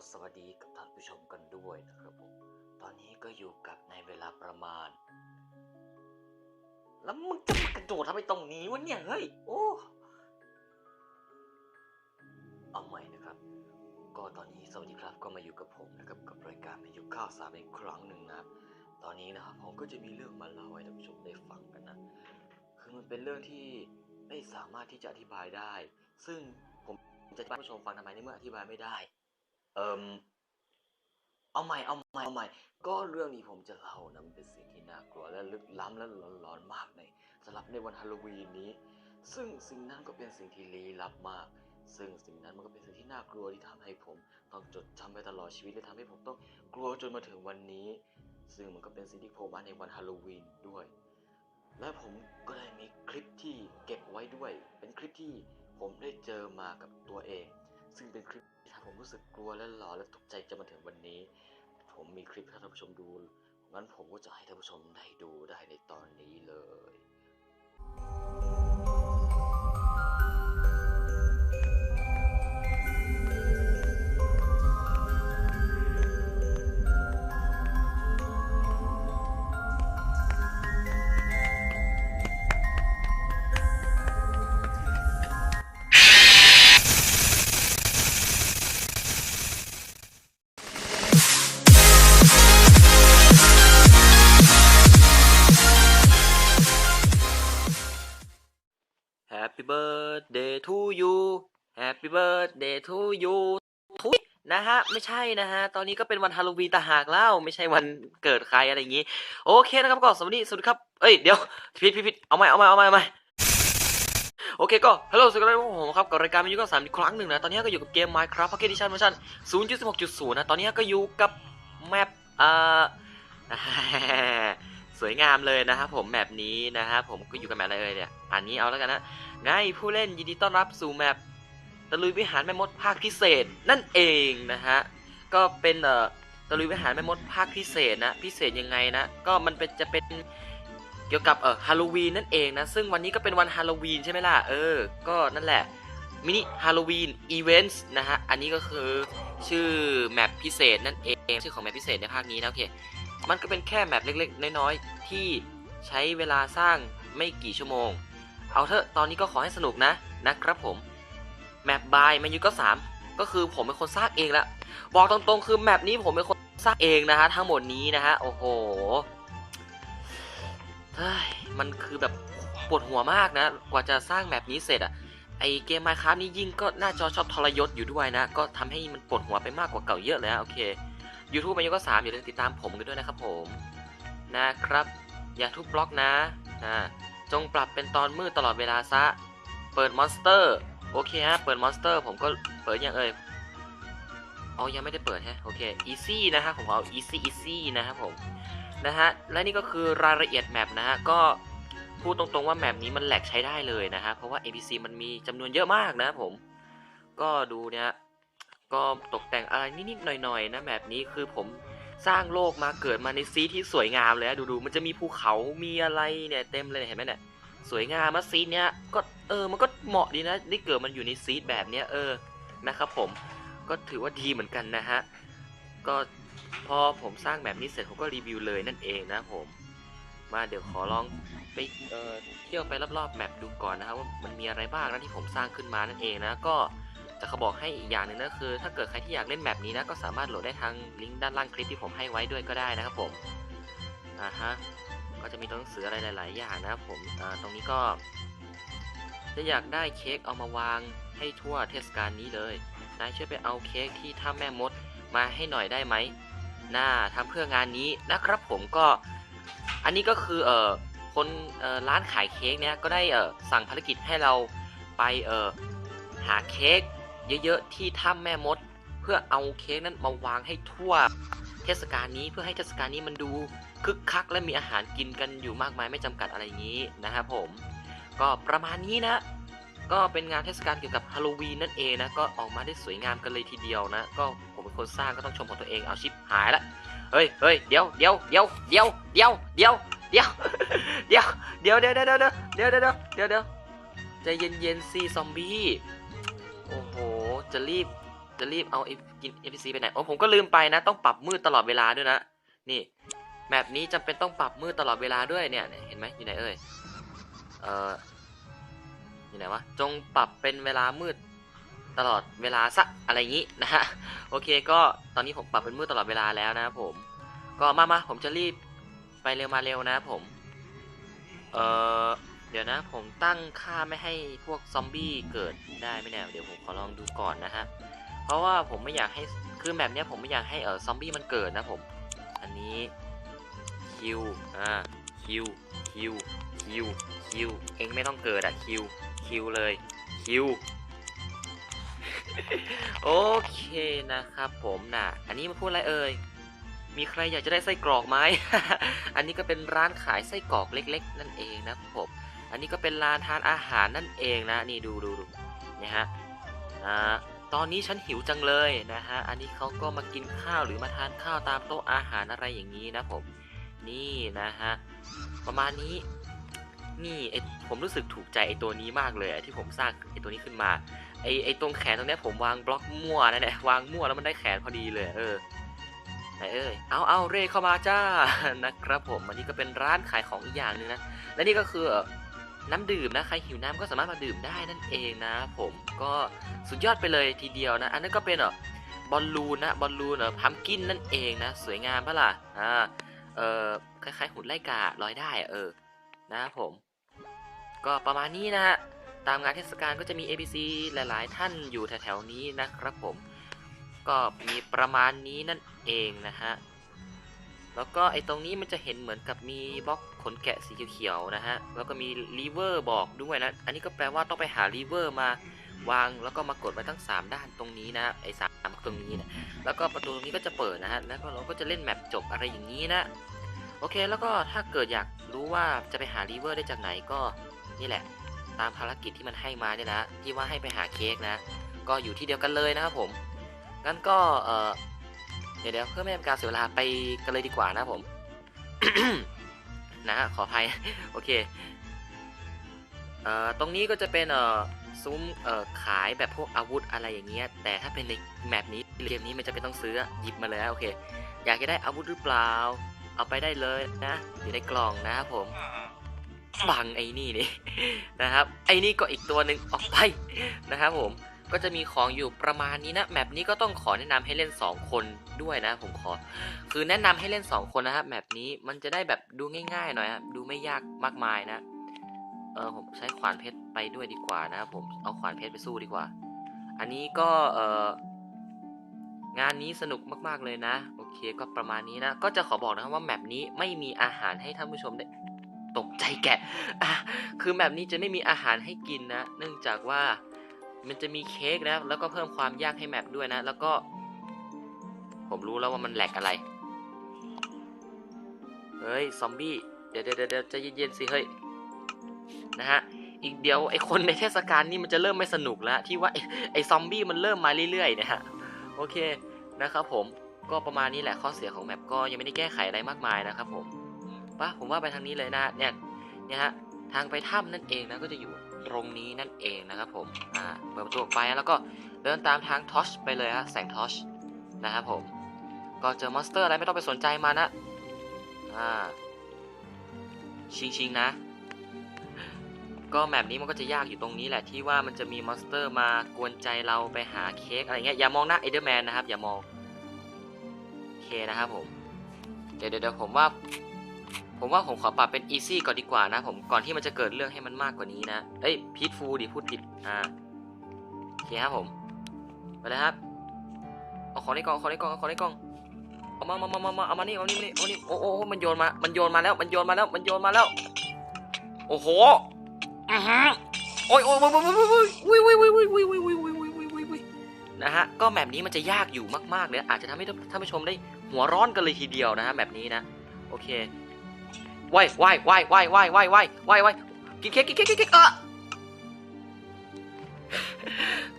สวัสดีกับท่านผู้ชมกันด้วยนะครับผม ตอนนี้ก็อยู่กับในเวลาประมาณ แล้วมึงจะมากระโดดทำไมตรงนี้วะเนี่ย เฮ้ย โอ้ เอาใหม่นะครับ ก็ตอนนี้สวัสดีครับ ก็มาอยู่กับผมนะครับกับรายการมายุข้าวสามอีกครั้งหนึ่งนะครับ ตอนนี้นะครับผมก็จะมีเรื่องมาเล่าให้ท่านผู้ชมได้ฟังกันนะ คือมันเป็นเรื่องที่ไม่สามารถที่จะอธิบายได้ ซึ่งผมจะอธิบายผู้ชมฟังทำไมในเมื่ออธิบายไม่ได้ เอิมเอาใหม่เอาใหม่เอาใหม่ ก็เรื่องนี้ผมจะเล่านะมันเป็นสิ่งที่น่ากลัวและลึกล้ำและหลอนๆมากในสำหรับในวันฮาโลวีนนี้ ซึ่งสิ่งนั้นก็เป็นสิ่งที่ลี้ลับมาก ซึ่งสิ่งนั้นมันก็เป็นสิ่งที่น่ากลัวที่ทำให้ผมต้องจดจำไปตลอดชีวิตและทำให้ผมต้องกลัวจนมาถึงวันนี้ ซึ่งมันก็เป็นสิ่งที่โผล่มาในวันฮาโลวีนด้วย และผมก็ได้มีคลิปที่เก็บไว้ด้วย เป็นคลิปที่ผมได้เจอมากับตัวเอง ซึ่งเป็นคลิป ผมรู้สึกกลัวและหลอนและตกใจจะมาถึงวันนี้ ผมมีคลิปให้ท่านผู้ชมดูงั้นผมก็จะให้ท่านผู้ชมได้ดูได้ในตอนนี้เลย Happy birthday to you ทุยนะฮะ ไม่ใช่นะฮะ ตอนนี้ก็เป็นวันฮาโลวีนตาหากแล้ว ไม่ใช่วันเกิดใครอะไรอย่างงี้ โอเคนะครับก็สวัสดีสวัสดีครับ เอ้ย เดี๋ยวผิดผิดผิดเอาใหม่เอาใหม่เอาใหม่เอาใหม่โอเคก็ฮัลโหลสวัสดีครับผมครับกับรายการมิวก็สามอีกครั้งหนึ่งนะ ตอนนี้ก็อยู่กับเกม Minecraft Pocket Edition เวอร์ชัน0.16.0 นะ ตอนนี้ก็อยู่กับแมปอ่าสวยงามเลยนะครับผมแมปนี้นะครับผมก็อยู่กับแมปอะไรเอ่ยเนี่ย อันนี้เอาแล้วกันนะไงผู้เล่นยินดีต้อนรับสู่แมป ตะลุยวิหารแม่มดภาคพิเศษนั่นเองนะฮะก็เป็นเอ่อตะลุยวิหารแม่มดภาคพิเศษนะพิเศษยังไงนะก็มันเป็นจะเป็นเกี่ยวกับเอ่อฮาโลวีนนั่นเองนะซึ่งวันนี้ก็เป็นวันฮาโลวีนใช่ไหมล่ะเออก็นั่นแหละมินิฮาโลวีนอีเวนต์นะฮะอันนี้ก็คือชื่อแมปพิเศษนั่นเองชื่อของแมปพิเศษในภาคนี้นะโอเคมันก็เป็นแค่แมปเล็กๆ น้อยๆ ที่ใช้เวลาสร้างไม่กี่ชั่วโมง เอาเถอะตอนนี้ก็ขอให้สนุกนะนะครับผม แมปบายแมนยูก็ 3 ก็คือผมเป็นคนสร้างเองละบอกตรงๆคือแมปนี้ผมเป็นคนสร้างเองนะฮะทั้งหมดนี้นะฮะโอ้โหมันคือแบบปวดหัวมากนะ กว่าจะสร้างแมปนี้เสร็จอะไอเกม Minecraft นี่ยิ่งก็หน้าจอชอบทรยศอยู่ด้วยนะ ก็ทำให้มันปวดหัวไปมากกว่าเก่าเยอะเลยนะโอเค YouTube แมนยูก็3อย่าลืมติดตามผมกันด้วยนะครับผมนะครับ อย่าทุบบล็อกนะอ่าจงปรับเป็นตอนมืดตลอดเวลาซะ เปิดมอนสเตอร์ โอเคฮะ เปิดมอนสเตอร์ผมก็เปิดยังเอ่ยอ๋อยังไม่ได้เปิดฮะ โอเค easy นะฮะ ผมเอา easy easy นะครับผม นะฮะ และนี่ก็คือรายละเอียดแมปนะฮะ ก็พูดตรงๆว่าแมปนี้มันแหลกใช้ได้เลยนะฮะ เพราะว่า NPC มันมีจำนวนเยอะมากนะผม ก็ดูเนี่ยก็ตกแต่งอะไรนิดๆหน่อยๆนะแบบนี้คือผมสร้างโลกมาเกิดมาในซีที่สวยงามเลยนะดูๆมันจะมีภูเขา มีอะไรเนี่ยเต็มเลยเห็นไหมเนี่ย สวยงามมาซีเนี้ยก็เออมันก็เหมาะดีนะได้เกิดมันอยู่ในซีแบบเนี้ยเออนะครับผมก็ถือว่าดีเหมือนกันนะฮะก็พอผมสร้างแบบนี้เสร็จผมก็รีวิวเลยนั่นเองนะผมมาเดี๋ยวขอลองไปเอ่อเที่ยวไปรอบๆแมปดูก่อนนะครับว่ามันมีอะไรบ้างนะที่ผมสร้างขึ้นมานั่นเองนะก็จะเขาบอกให้อีกอย่างหนึ่งนะคือ ถ้าเกิดใครที่อยากเล่นแบบนี้นะก็สามารถโหลดได้ทางลิงก์ด้านล่างคลิปที่ผมให้ไว้ด้วยก็ได้นะครับผมอ่าฮะ ก็จะมีตัวหนังสืออะไรหลาย ๆ อย่างนะครับผมตรงนี้ก็จะอยากได้เค้กเอามาวางให้ทั่วเทศกาลนี้เลย นายช่วยไปเอาเค้กที่ถ้ำแม่มดมาให้หน่อยได้ไหมน่าทำเพื่องานนี้นะครับผมก็ อันนี้ก็คือเอ่อคนเอ่อร้านขายเค้กเนี่ยก็ได้เอ่อสั่งภารกิจให้เราไปเอ่อหาเค้กเยอะ ๆ ที่ถ้ำแม่มด เพื่อเอาเค้กนั้นมาวางให้ทั่วเทศกาลนี้เพื่อให้เทศกาลนี้มันดู คึกคักและมีอาหารกินกันอยู่มากมายไม่จำกัดอะไรอย่างนี้นะครับผมก็ประมาณนี้นะ ก็เป็นงานเทศกาลเกี่ยวกับฮาโลวีนนั่นเองนะก็ออกมาได้สวยงามกันเลยทีเดียวนะ ก็ผมเป็นคนสร้างก็ต้องชมของตัวเองเอาชิปหายละเฮ้ยเฮ้ยเดี๋ยวเดี๋ยวเดี๋ยวเดี๋ยวเดี๋ยวเดี๋ยวเดี๋ยวเดี๋ยวเดี๋ยวเดี๋ยวเดี๋ยวเดี๋ยวเดี๋ยวเดี๋ยวเดี๋ยวเดี๋ยวใจเย็นๆสิซอมบี้โอ้โหจะรีบจะรีบเอาไอ้กิน NPC ไปไหนโอ้ผมก็ลืมไปนะ ต้องปรับมืดตลอดเวลาด้วยนะนี่ แมปนี้จำเป็นต้องปรับมืดตลอดเวลาด้วยเนี่ยเห็นไหมอยู่ไหนเอ่ยเอ่ออยู่ไหนวะจงปรับเป็นเวลามืดตลอดเวลาสักอะไรอย่างนี้นะฮะโอเคก็ตอนนี้ผมปรับเป็นมืดตลอดเวลาแล้วนะผม ก็มามาผมจะรีบไปเร็วมาเร็วนะผมเอ่อเดี๋ยวนะผมตั้งค่าไม่ให้พวกซอมบี้เกิดได้ไหมเนี่ยเดี๋ยวผมขอลองดูก่อนนะฮะเพราะว่าผมไม่อยากให้คือแบบเนี้ยผมไม่อยากให้เออซอมบี้มันเกิดนะผม อันนี้ คิวอ่าคิวคิวคิวคิวเองไม่ต้องเกิดอะคิวคิวเลยคิวโอเคนะครับผมนะอันนี้มาพูดอะไรเอ่ยมีใครอยากจะได้ไส้กรอกไหม อันนี้ก็เป็นร้านขายไส้กรอกเล็ก ๆ นั่นเองนะผม อันนี้ก็เป็นร้านทานอาหารนั่นเองนะ นี่ดูดูดูนะฮะอ่าตอนนี้ฉันหิวจังเลยนะฮะ อันนี้เขาก็มากินข้าวหรือมาทานข้าวตามโต๊ะอาหารอะไรอย่างนี้นะผม นี่นะฮะ ประมาณนี้ นี่ไอผมรู้สึกถูกใจไอตัวนี้มากเลยที่ผมสร้างไอตัวนี้ขึ้นมา ไอไอตรงแขนตรงนี้ผมวางบล็อกมั่วนะเนี่ยวางมั่วแล้วมันได้แขนพอดีเลย เออไหนเอ้ย เอาเอาเร่เข้ามาจ้า นะครับผม อันนี้ก็เป็นร้านขายของอีกอย่างหนึงนะ และนี่ก็คือน้ำดื่มนะ ใครหิวน้ำก็สามารถมาดื่มได้นั่นเองนะ ผม ก็สุดยอดไปเลยทีเดียวนะ อันนั้นก็เป็นเอ่อบอลลูนนะ บอลลูนเอ่อพัมกินนั่นเองนะ สวยงามปะล่ะ อ่า เอ่อคล้ายๆหุ่นไล่กาลอยได้เออนะครับผม ก็ประมาณนี้นะฮะตามงานเทศกาลก็จะมี ABC หลายๆ ท่านอยู่แถวๆนี้นะครับผม ก็มีประมาณนี้นั่นเองนะฮะแล้วก็ไอ้ตรงนี้มันจะเห็นเหมือนกับมีบล็อกขนแกะสีเขียวๆนะฮะ แล้วก็มีลีเวอร์บอกด้วยนะ อันนี้ก็แปลว่าต้องไปหาลีเวอร์มา วางแล้วก็มากดไว้ทั้ง 3 ด้านตรงนี้นะไอ้สามตรงนี้นะแล้วก็ประตูตรงนี้ก็จะเปิดนะฮะแล้วก็เราก็จะเล่นแมปจบอะไรอย่างนี้นะโอเคแล้วก็ถ้าเกิดอยากรู้ว่าจะไปหาลีเวอร์ได้จากไหนก็นี่แหละ ตามภารกิจที่มันให้มาเนี่ยนะที่ว่าให้ไปหาเค้กนะ ก็อยู่ที่เดียวกันเลยนะครับผมงั้นก็เออเดี๋ยวเดี๋ยวเพื่อไม่ให้เป็นการเสียเวลาไปกันเลยดีกว่านะผมนะฮะขออภัยโอเคเอ่อตรงนี้ก็จะเป็นเอ่อ ซุ้มเอ่อขายแบบพวกอาวุธอะไรอย่างเงี้ยแต่ถ้าเป็นในแมปนี้เกมนี้มันจะเป็นต้องซื้อหยิบมาเลยนะโอเค อยากจะได้อาวุธหรือเปล่า เอาไปได้เลยนะ อยู่ในกล่องนะครับผมบังไอ้นี่นี่นะครับ ไอ้นี่ก็อีกตัวหนึ่งออกไปนะครับผมก็จะมีของอยู่ประมาณนี้นะแมปนี้ก็ต้องขอแนะนำให้เล่น 2 คนด้วยนะผมขอ คือแนะนำให้เล่น 2 คนนะครับแมปนี้มันจะได้แบบดูง่าย ๆ หน่อยครับดูไม่ยากมากมายนะเออผมใช้ขวานเพชรไปด้วยดีกว่านะครับผมเอาขวานเพชรไปสู้ดีกว่า อันนี้ก็เอองานนี้สนุกมากๆเลยนะ โอเคก็ประมาณนี้นะ ก็จะขอบอกนะครับว่าแมปนี้ไม่มีอาหารให้ท่านผู้ชมได้ตกใจแกะอะคือแบบนี้จะไม่มีอาหารให้กินนะ เนื่องจากว่ามันจะมีเค้กนะแล้วก็เพิ่มความยากให้แมปด้วยนะ แล้วก็ ผมรู้แล้วว่ามันแหลกอะไร เฮ้ย ซอมบี้ เดี๋ยวเดี๋ยวเดี๋ยวใจเย็นๆสิ เฮ้ย นะฮะอีกเดียวไอคนในเทศกาลนี่มันจะเริ่มไม่สนุกแล้วที่ว่าไอซอมบี้มันเริ่มมาเรื่อยๆนะฮะโอเคนะครับผมก็ประมาณนี้แหละข้อเสียของแมปก็ยังไม่ได้แก้ไขอะไรมากมายนะครับผมปะผมว่าไปทางนี้เลยนะเนี่ยเนี่ยฮะทางไปถ้ำนั่นเองนะก็จะอยู่ตรงนี้นั่นเองนะครับผมอ่าเปิดประตูออกไปแล้วก็เดินตามทางทอชไปเลยฮะแสงทอชนะครับผมก็เจอมอนสเตอร์อะไรไม่ต้องไปสนใจมันนะอ่าชิงชิงๆนะ ก็แมปนี้มันก็จะยากอยู่ตรงนี้แหละที่ว่ามันจะมีมอนสเตอร์มากวนใจเราไปหาเค้กอะไรเงี้ยอย่ามองหน้าเอเดอร์แมนนะครับ อย่ามองโอเคนะครับผมเดี๋ยวเดี๋ยวผมว่า ผมว่าผมขอปรับเป็น easy ก่อนดีกว่านะผมก่อนที่มันจะเกิดเรื่องให้มันมากกว่านี้นะเอ้ยพีทฟูดิพูดผิดอ่าโอเคครับผมไปเลยครับเอาของในกล่องของในกล่องเอาของในกล่องเอามามามามามาเอามานี่เอานี่เอานี่โอ้โอ้โอ้มันโยนมามันโยนมาแล้วมันโยนมาแล้วมันโยนมาแล้ว โอ้โห อือฮึโอ้ยโอ้ยโอ้ยโอ้ยโอ้ยโอ้ยโอ้ยโอ้ยโอ้ยโอ้ยโอ้ยโอ้ยโอ้ยโอ้ยโอ้ยโอ้ยโอ้ยนะฮะก็แบบนี้มันจะยากอยู่มากๆเลยอาจจะทำให้ท่านผู้ชมได้หัวร้อนกันเลยทีเดียวนะฮะแบบนี้นะโอเคว่ายว่ายว่ายว่ายว่ายว่ายว่ายว่ายว่ายกินเค้กกินเค้กกินเค้กเออ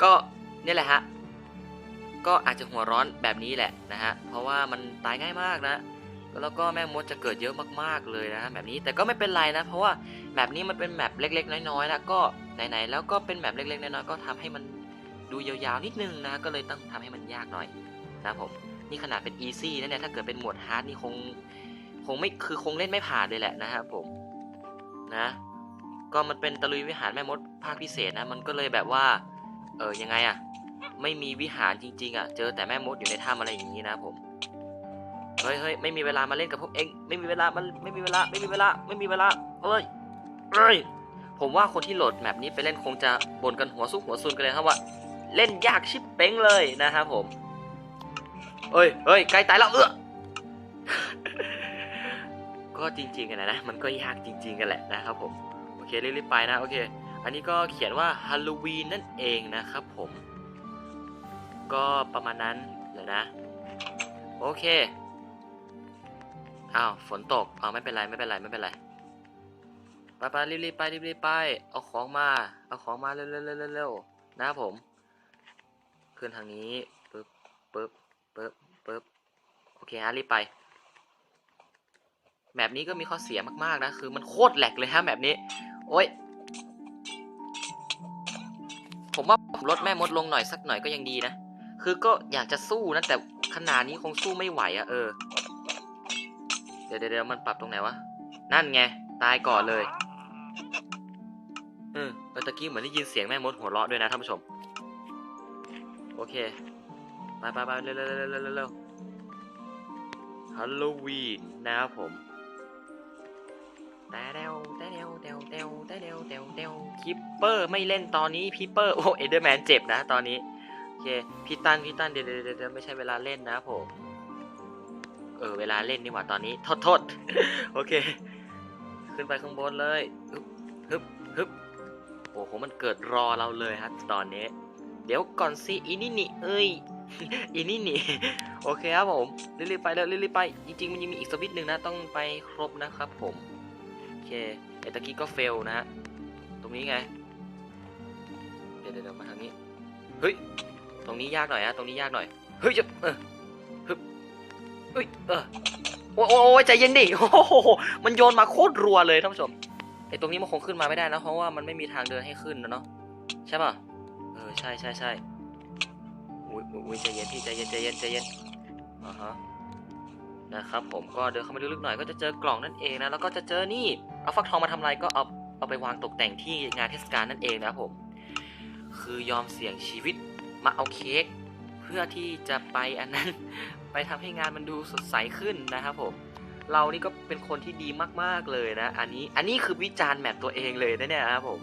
ก็นี่แหละฮะก็อาจจะหัวร้อนแบบนี้แหละนะฮะเพราะว่ามันตายง่ายมากนะ แล้วก็แม่มดจะเกิดเยอะมากๆเลยนะฮะแบบนี้แต่ก็ไม่เป็นไรนะ เพราะว่าแบบนี้มันเป็นแมปเล็ก ๆ น้อยๆนะก็ไหนๆแล้วก็เป็นแมปเล็กๆน้อยๆก็ทำให้มันดูยาวๆนิดนึงนะก็เลยต้องทำให้มันยากหน่อยนะครับผมนี่ขนาดเป็น easy นะเนี่ยถ้าเกิดเป็นหมวด hard นี่คงคงไม่คือคงเล่นไม่ผ่านเลยแหละนะครับผมนะ ก็มันเป็นตะลุยวิหารแม่มดภาคพิเศษนะมันก็เลยแบบว่าเออยังไงอะไม่มีวิหารจริงๆอะเจอแต่แม่มดอยู่ในถ้ำอะไรอย่างนี้นะผม เฮ้ยเฮ้ยไม่มีเวลามาเล่นกับพวกเองไม่มีเวลามันไม่มีเวลาไม่มีเวลาไม่มีเวลาเอ้ยเอ้ยผมว่าคนที่โหลดแมปนี้ไปเล่นคงจะบ่นกันหัวซุกหัวซุนกันเลยครับว่า เล่นยากชิบเป้งเลยนะครับผมเอ้ยเฮ้ยใกล้ตายแล้วเออก็จริงๆอะนนะมันก็ยากจริง ๆ กันแหละนะครับผมโอเครีบๆไปนะโอเค อันนี้ก็เขียนว่าฮาโลวีนนั่นเองนะครับผม ก็ประมาณนั้นเดี๋ยวนะ โอเค อ้าวฝนตกอ้าวไม่เป็นไรไม่เป็นไรไม่เป็นไรไปไปรีบๆไปรีบๆไปเอาของมาเอาของมาเร็วๆเร็วๆนะผมขึ้นทางนี้ปึ๊บปึ๊บปึ๊บปึ๊บโอเคฮะรีบไปแมปนี้ก็มีข้อเสียมากๆนะคือมันโคตรแหลกเลยฮะแมปนี้ โอ้ยผมว่าผมลดแม่มดลงหน่อยสักหน่อยก็ยังดีนะ คือก็อยากจะสู้นะแต่ขนาดนี้คงสู้ไม่ไหวอะเออ เดี๋ยวเดี๋ยวมันปรับตรงไหนวะ นั่นไง ตายก่อนเลยเออเออตะกี้เหมือนได้ยินเสียงแม่มดหัวเราะด้วยนะท่านผู้ชม โอเค ไปไปไปเร็วเร็วเร็วเร็วเร็วฮัลโลวีนนะครับผมแต่เดวแต่เดวเดวเดวแต่เดวเดวเดวคิปเปอร์ไม่เล่นตอนนี้พีเปอร์ โอ้เอเดอร์แมนเจ็บนะตอนนี้ โอเค พี่ตัน พี่ตัน เดี๋ยวเดี๋ยวเดี๋ยวไม่ใช่เวลาเล่นนะผม เออเวลาเล่นนี่หว่าตอนนี้โทษโทษโอเค ขึ้นไปข้างบนเลยฮึบฮึบฮึบโอ้โหมันเกิดรอเราเลยฮะตอนนี้ เดี๋ยวก่อนสิอีนี่นี่เอ้ยอีนี่นี่โอเคครับผมรีบๆไปเลยรีบๆไป จริงๆมันยังมีอีกสวิตหนึ่งนะต้องไปครบนะครับผมโอเคไอ้ตะกี้ก็เฟลนะฮะตรงนี้ไงเดี๋ยวเดี๋ยวมาทางนี้เฮ้ยตรงนี้ยากหน่อยฮะตรงนี้ยากหน่อยเฮ้ยจะเออฮึบ เฮ้ยเออโอ้โอ้โอ้ใจเย็นดิโอ้โหมันโยนมาโคตรรัวเลยท่านผู้ชมไอตรงนี้มันคงขึ้นมาไม่ได้นะเพราะว่ามันไม่มีทางเดินให้ขึ้นนะเนาะใช่ป่ะเออใช่ใช่ใช่อุ้ยอุ๊ยอุ้ยใจเย็นพี่ใจเย็นใจเย็นใจเย็นอ่าฮะนะครับผมก็เดินเข้ามาลึกๆหน่อยก็จะเจอกล่องนั่นเองนะแล้วก็จะเจอนี่เอาฟักทองมาทำอะไรก็เอาเอาไปวางตกแต่งที่งานเทศกาลนั่นเองนะครับผม คือยอมเสี่ยงชีวิตมาเอาเค้กเพื่อที่จะไปอันนั้น ไปทำให้งานมันดูสดใสขึ้นนะครับผม เรานี่ก็เป็นคนที่ดีมากๆเลยนะ อันนี้อันนี้คือวิจารณ์แมปตัวเองเลยนะเนี่ยนะครับผม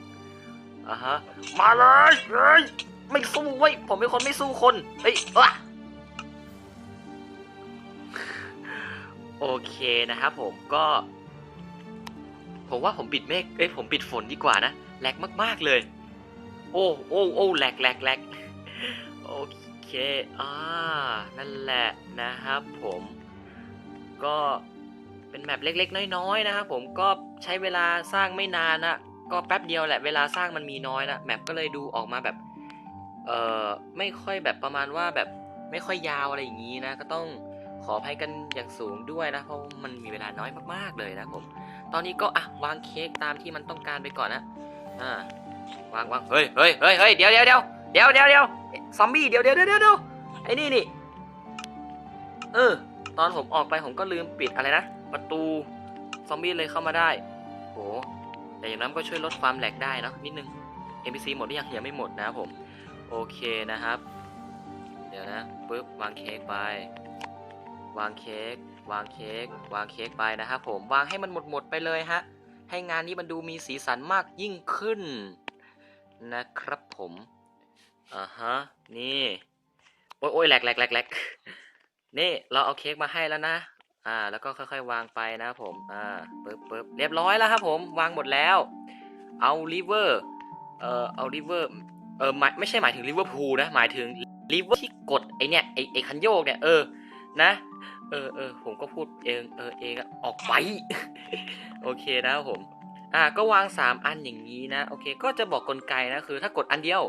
อ่าฮะมาเลยเฮ้ยไม่สู้เว้ยผมเป็นคนไม่สู้คนเฮ้ยอะโอเคนะครับผมก็ ผมว่าผมปิดเมฆเอ้ยผมปิดฝนดีกว่านะแหลกมาก ๆเลย โอ้โอ้โอ้แหลกแหลกแหลกโอเค อ่านั่นแหละนะครับผมก็เป็นแมปเล็กๆ น้อยๆนะครับผมก็ใช้เวลาสร้างไม่นานนะก็แป๊บเดียวแหละเวลาสร้างมันมีน้อยนะแมปก็เลยดูออกมาแบบเอ่อไม่ค่อยแบบประมาณว่าแบบไม่ค่อยยาวอะไรอย่างนี้นะ ก็ต้องขออภัยกันอย่างสูงด้วยนะเพราะมันมีเวลาน้อยมากๆเลยนะผม ตอนนี้ก็อะวางเค้กตามที่มันต้องการไปก่อนนะอ่าวางวางเฮ้ยเฮ้ยเฮ้ยเฮ้ยเดี๋ยวเดี๋ยวเดี๋ยว เดี๋ยวเดี๋ยวเดี๋ยวซอมบี้เดี๋ยวเดี๋ยวเดี๋ยวเดี๋ยวไอ้นี่นี่เออ ตอนผมออกไปผมก็ลืมปิดอะไรนะ ประตูซอมบี้เลยเข้ามาได้โหแต่อย่างนั้นก็ช่วยลดความแหลกได้เนะนิดนึง NPC หมดหรือยังยังไม่หมดนะผม โอเคนะครับ เดี๋ยวนะปึ๊บวางเค้กไป วางเค้กวางเค้กวางเค้กไปนะครับผมวางให้มันหมดหมดไปเลยฮะให้งานนี้มันดูมีสีสันมากยิ่งขึ้นนะครับผม อ่าฮะ นี่ โอ้ยโอ้ยแหลกแหลกแหลกแหลกนี่ เราเอาเค้กมาให้แล้วนะ อ่า แล้วก็ค่อยๆ วางไปนะครับผม อ่าปึ๊บปึ๊บเรียบร้อยแล้วครับผม วางหมดแล้ว เอาลิเวอร์ เอ่อ เอาลิเวอร์ เออหมายไม่ใช่หมายถึงลิเวอร์พูลนะ หมายถึงลิเวอร์ที่กดไอเนี่ย ไอไอคันโยกเนี่ย เออ นะ เออเออผมก็พูดเอง เออเองอออกไป โอเคนะครับผม อ่า ก็วาง 3 อันอย่างนี้นะ โอเค ก็จะบอกกลไกนะ คือ ถ้ากดอันเดียว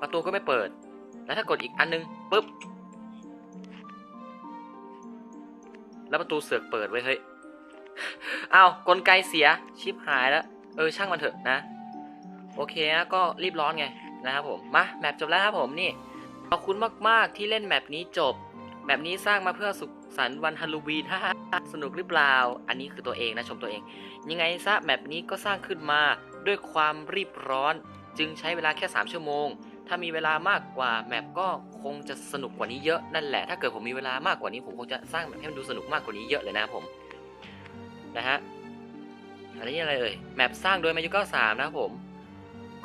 ประตูก็ไม่เปิด แล้วถ้ากดอีกอันนึงปุ๊บ แล้วประตูเสือกเปิดไว้เฮ้ยเอากลไกเสีย ชิปหายแล้ว เออช่างมันเถอะนะ โอเคนะก็รีบร้อนไงนะครับผม มาแมปจบแล้วครับผมนี่ ขอบคุณมาก ๆ ที่เล่นแมปนี้จบ แมปนี้สร้างมาเพื่อสุขสันต์วันฮาโลวีนฮ่าสนุกหรือเปล่า อันนี้คือตัวเองนะชมตัวเอง ยังไงซะแมปนี้ก็สร้างขึ้นมาด้วยความรีบร้อน จึงใช้เวลาแค่ 3 ชั่วโมง ถ้ามีเวลามากกว่าแมปก็คงจะสนุกกว่านี้เยอะนั่นแหละ ถ้าเกิดผมมีเวลามากกว่านี้ผมคงจะสร้างแมปให้มันดูสนุกมากกว่านี้เยอะเลยนะผมนะฮะอันนี้อะไรเอ่ยแมปสร้างโดยมายุ93นะครับผม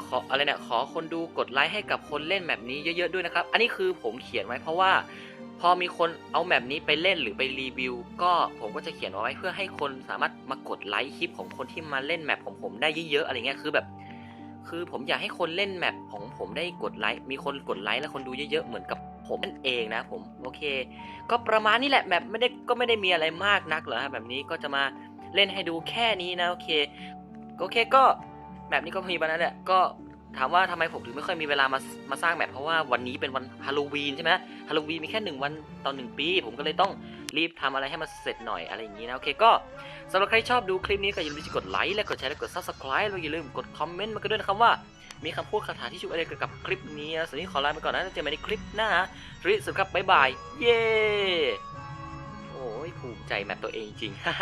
ขออะไรเนี่ยขอคนดูกดไลค์ให้กับคนเล่นแมปนี้เยอะๆด้วยนะครับ อันนี้คือผมเขียนไว้เพราะว่า พอมีคนเอาแมปนี้ไปเล่นหรือไปรีวิว ก็ผมก็จะเขียนเอาไว้เพื่อให้คนสามารถมากดไลค์คลิปของคนที่มาเล่นแมปของผมได้เยอะๆอะไรเงี้ยคือแบบ คือผมอยากให้คนเล่นแมปของผมได้กดไลค์ มีคนกดไลค์และคนดูเยอะๆ เหมือนกับผมนั่นเองนะผม โอเค ก็ประมาณนี้แหละแมปไม่ได้ก็ไม่ได้มีอะไรมากนักหรอกฮะแบบนี้ก็จะมาเล่นให้ดูแค่นี้นะโอเค โอเคก็แบบนี้ก็มีประมาณนั้นแหละก็ ถามว่าทำไมผมถึงไม่ค่อยมีเวลามามาสร้างแบบเพราะว่าวันนี้เป็นวันฮาโลวีนใช่ไหมฮาโลวีนมีแค่หนึ่งวันต่อหนึ่งปี ผมก็เลยต้องรีบทำอะไรให้มันเสร็จหน่อยอะไรอย่างนี้นะโอเคก็สำหรับใครชอบดูคลิปนี้ก็อย่าลืมกดไลค์และกดแชร์และกด subscribe แล้วอย่าลืมกดคอมเมนต์มากันด้วยนะครับว่า มีคำพูดคาถาที่ช่วยอะไรเกี่ยวกับคลิปนี้นะส่วนนี้ขอลาไปก่อนนะเจอกันในคลิปหน้าริสุดครับบ๊ายบายเย้โอ้ยภูมิใจแมปตัวเองจริงฮ่า